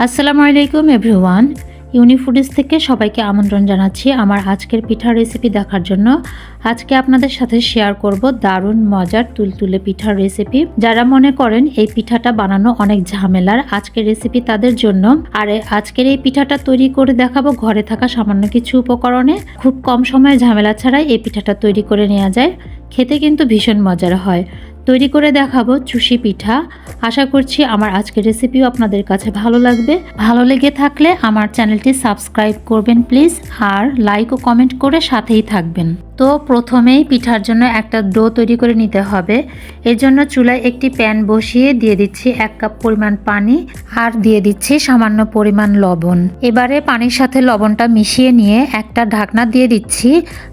আসসালামু আলাইকুম এভরিওয়ান। ইউনিফুডিস থেকে সবাইকে আমন্ত্রণ জানাচ্ছি আমার আজকের পিঠার রেসিপি দেখার জন্য। আজকে আপনাদের সাথে শেয়ার করব দারুণ মজার তুলতুলে পিঠার রেসিপি যারা মনে করেন এই পিঠাটা বানানো অনেক ঝামেলার আজকের রেসিপি তাদের জন্য। আর আজকের এই পিঠাটা তৈরি করে দেখাবো ঘরে থাকা সামান্য কিছু উপকরণে। খুব কম সময়ে ঝামেলা ছাড়াই এই পিঠাটা তৈরি করে নেওয়া যায়। খেতে কিন্তু ভীষণ মজার হয়। তৈরি করে দেখাবো চুষি পিঠা। আশা করছি আমার আজকের রেসিপিও আপনাদের কাছে ভালো লাগবে। ভালো লেগে থাকলে আমার চ্যানেলটি সাবস্ক্রাইব করবেন প্লিজ আর লাইক ও কমেন্ট করে সাথেই থাকবেন। তো প্রথমেই পিঠার জন্য একটা ডো তৈরি করে নিতে হবে। এর জন্য চুলায় একটি প্যান বসিয়ে দিয়ে দিচ্ছি এক কাপ পরিমাণ পানি আর দিয়ে দিচ্ছি সামান্য পরিমাণ লবণ। এবারে পানির সাথে লবণটা মিশিয়ে নিয়ে একটা ঢাকনা দিয়ে দিচ্ছি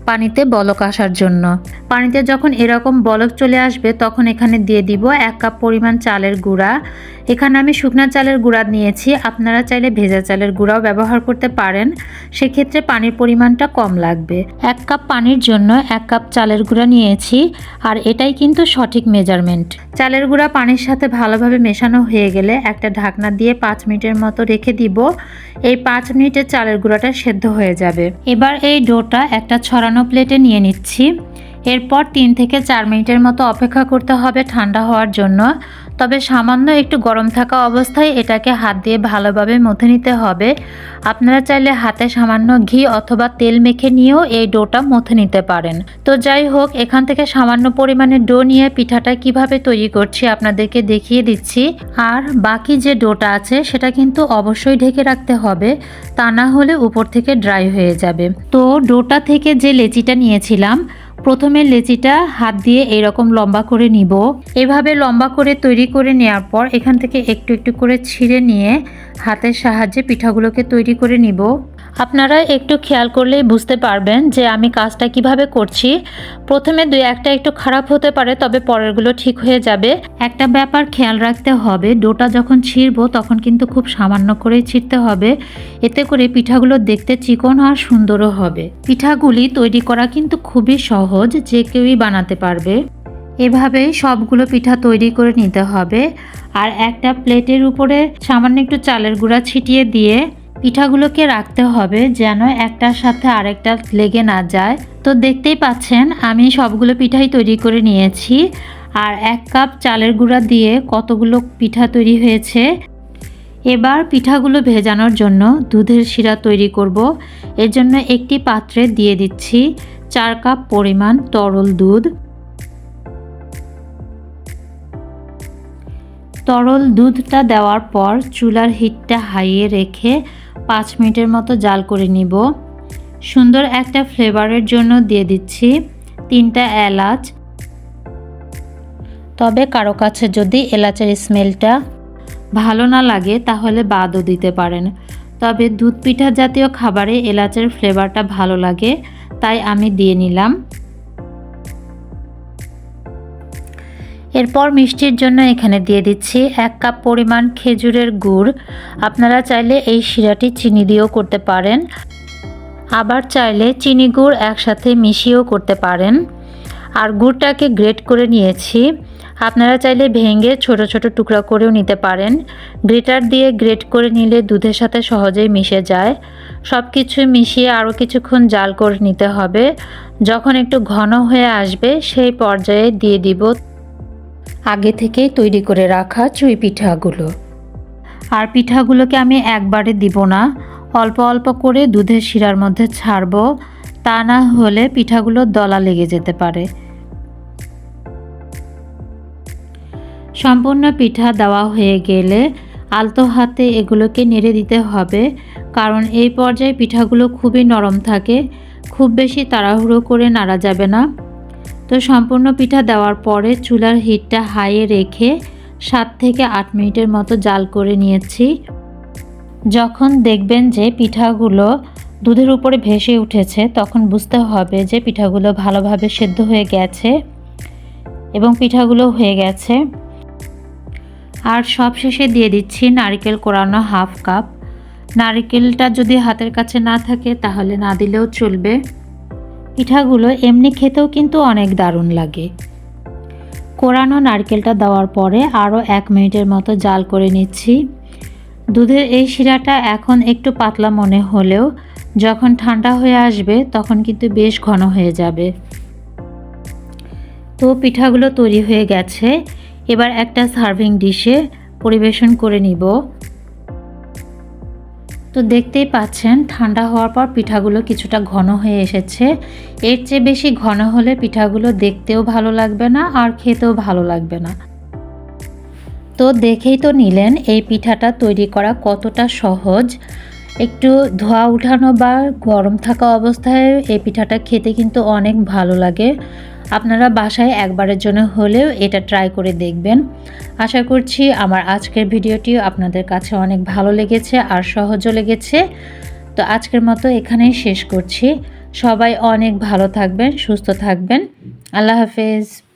পানিতে বলক আসার জন্য। পানিতে যখন এরকম বলক চলে আসবে তখন এখানে দিয়ে দিব এক কাপ পরিমাণ চালের গুঁড়া। এখানে আমি শুকনা চালের গুঁড়া নিয়েছি। আপনারা চাইলে ভেজা চালের গুঁড়াও ব্যবহার করতে পারেন। সেক্ষেত্রে পানির পরিমাণটা কম লাগবে। এক কাপ পানির জন্য এক কাপ চালের গুঁড়া নিয়েছি, আর এটাই কিন্তু সঠিক মেজারমেন্ট চালের গুঁড়া পানির সাথে ভালোভাবে মেশানো হয়ে গেলে একটা ঢাকনা দিয়ে পাঁচ মিনিটের মতো রেখে দিব। এই পাঁচ মিনিটে চালের গুঁড়াটা সেদ্ধ হয়ে যাবে। এবার এই ডোটা একটা ছড়ানো প্লেটে নিয়ে নিচ্ছি। এরপর তিন থেকে চার মিনিটের মতো অপেক্ষা করতে হবে ঠান্ডা হওয়ার জন্য। তবে সামান্য একটু গরম থাকা অবস্থায় এটাকে হাত দিয়ে ভালোভাবে মথে নিতে হবে। আপনারা চাইলে হাতে সামান্য ঘি অথবা তেল মেখে নিয়েও এই ডোটা মথে নিতে পারেন। তো যাই হোক, এখান থেকে সামান্য পরিমাণে ডো নিয়ে পিঠাটা কীভাবে তৈরি করছি আপনাদেরকে দেখিয়ে দিচ্ছি। আর বাকি যে ডোটা আছে, সেটা কিন্তু অবশ্যই ঢেকে রাখতে হবে, তা না হলে উপর থেকে ড্রাই হয়ে যাবে। তো ডোটা থেকে যে লেচিটা নিয়েছিলাম প্রথমে লেচিটা হাত দিয়ে এরকম লম্বা করে নিব। এভাবে লম্বা করে তৈরি করে নেওয়ার পর এখান থেকে একটু একটু করে ছিঁড়ে নিয়ে হাতের সাহায্যে পিঠাগুলোকে তৈরি করে নিব। আপনারা একটু খেয়াল করলেই বুঝতে পারবেন যে আমি কাজটা কীভাবে করছি। প্রথমে দুই একটা একটু খারাপ হতে পারে, তবে পরেরগুলো ঠিক হয়ে যাবে। একটা ব্যাপার খেয়াল রাখতে হবে, ডোটা যখন ছিঁড়বো তখন কিন্তু খুব সামান্য করেই ছিঁড়তে হবে। এতে করে পিঠাগুলো দেখতে চিকন আর সুন্দরও হবে। পিঠাগুলি তৈরি করা কিন্তু খুবই সহজ, যে কেউই বানাতে পারবে। এভাবেই সবগুলো পিঠা তৈরি করে নিতে হবে। আর একটা প্লেটের উপরে সামান্য একটু চালের গুঁড়া ছিটিয়ে দিয়ে পিঠাগুলোকে রাখতে হবে যেন একটার সাথে আরেকটা লেগে না যায়। তো দেখতেই পাচ্ছেন, আমি সবগুলো পিঠাই তৈরি করে নিয়েছি। আর এক কাপ চালের গুঁড়া দিয়ে কতগুলো পিঠা তৈরি হয়েছে। এবার পিঠাগুলো ভেজানোর জন্য দুধের শিরা তৈরি করব। এর জন্য একটি পাত্রে দিয়ে দিচ্ছি চার কাপ পরিমাণ তরল দুধ। তরল দুধটা দেওয়ার পর চুলার হিটটা হাইয়ে রেখে পাঁচ মিনিটের মতো জাল করে নিব। সুন্দর একটা ফ্লেভারের জন্য দিয়ে দিচ্ছি তিনটা এলাচ। তবে কারও কাছে যদি এলাচের স্মেলটা ভালো না লাগে, তাহলে বাদও দিতে পারেন। তবে দুধ পিঠা জাতীয় খাবারে এলাচের ফ্লেভারটা ভালো লাগে, তাই আমি দিয়ে নিলাম। এরপর মিষ্টির জন্য এখানে দিয়ে দিচ্ছি এক কাপ পরিমাণ খেজুরের গুড়। আপনারা চাইলে এই শিরাটি চিনি দিয়েও করতে পারেন। আবার চাইলে চিনি গুড় একসাথে মিশিয়েও করতে পারেন। আর গুড়টাকে গ্রেট করে নিয়েছি। আপনারা চাইলে ভেঙে ছোট ছোট টুকরা করেও নিতে পারেন। গ্রেটার দিয়ে গ্রেট করে নিলে দুধের সাথে সহজেই মিশে যায়। সব কিছু মিশিয়ে আরও কিছুক্ষণ জাল করে নিতে হবে। যখন একটু ঘন হয়ে আসবে, সেই পর্যায়ে দিয়ে দিব আগে থেকেই তৈরি করে রাখা চুই পিঠাগুলো। আর পিঠাগুলোকে আমি একবারে দিব না, অল্প অল্প করে দুধের শিরার মধ্যে ছাড়ব, তা না হলে পিঠাগুলো দলা লেগে যেতে পারে। সম্পূর্ণ পিঠা দেওয়া হয়ে গেলে আলতো হাতে এগুলোকে নেড়ে দিতে হবে, কারণ এই পর্যায়ে পিঠাগুলো খুবই নরম থাকে, খুব বেশি তাড়াহুড়ো করে নাড়া যাবে না। তো সম্পূর্ণ পিঠা দেওয়ার পরে চুলার হিটটা হাইয়ে রেখে সাত থেকে আট মিনিটের মতো জাল করে নিয়েছি। যখন দেখবেন যে পিঠাগুলো দুধের উপরে ভেসে উঠেছে, তখন বুঝতে হবে যে পিঠাগুলো ভালোভাবে সেদ্ধ হয়ে গেছে এবং পিঠাগুলো হয়ে গেছে। আর সব শেষে দিয়ে দিচ্ছি নারিকেল কোরানো হাফ কাপ। নারিকেলটা যদি হাতের কাছে না থাকে, তাহলে না দিলেও চলবে। পিঠাগুলো এমনি খেতেও কিন্তু অনেক দারুণ লাগে। কোরানো নারকেলটা দেওয়ার পরে আরও এক মিনিটের মতো জাল করে নিচ্ছি। দুধের এই শিরাটা এখন একটু পাতলা মনে হলেও যখন ঠান্ডা হয়ে আসবে তখন কিন্তু বেশ ঘন হয়ে যাবে। তো পিঠাগুলো তৈরি হয়ে গেছে। এবার একটা সার্ভিং ডিশে পরিবেশন করে নিব। তো দেখতেই পাচ্ছেন, ঠান্ডা হওয়ার পর পিঠাগুলো কিছুটা ঘন হয়ে এসেছে। এর চেয়ে বেশি ঘন হলে পিঠাগুলো দেখতেও ভালো লাগবে না আর খেতেও ভালো লাগবে না। তো দেখেই তো নিলেন এই পিঠাটা তৈরি করা কতটা সহজ। একটু ধোয়া উঠানো বা গরম থাকা অবস্থায় এই পিঠাটা খেতে কিন্তু অনেক ভালো লাগে। আপনারা বাসায় একবারের জন্য হলেও এটা ট্রাই করে দেখবেন। আশা করছি আমার আজকের ভিডিওটি আপনাদের কাছে অনেক ভালো লেগেছে আর সহজও লেগেছে। তো আজকের মতো এখানেই শেষ করছি। সবাই অনেক ভালো থাকবেন, সুস্থ থাকবেন। আল্লাহ হাফেজ।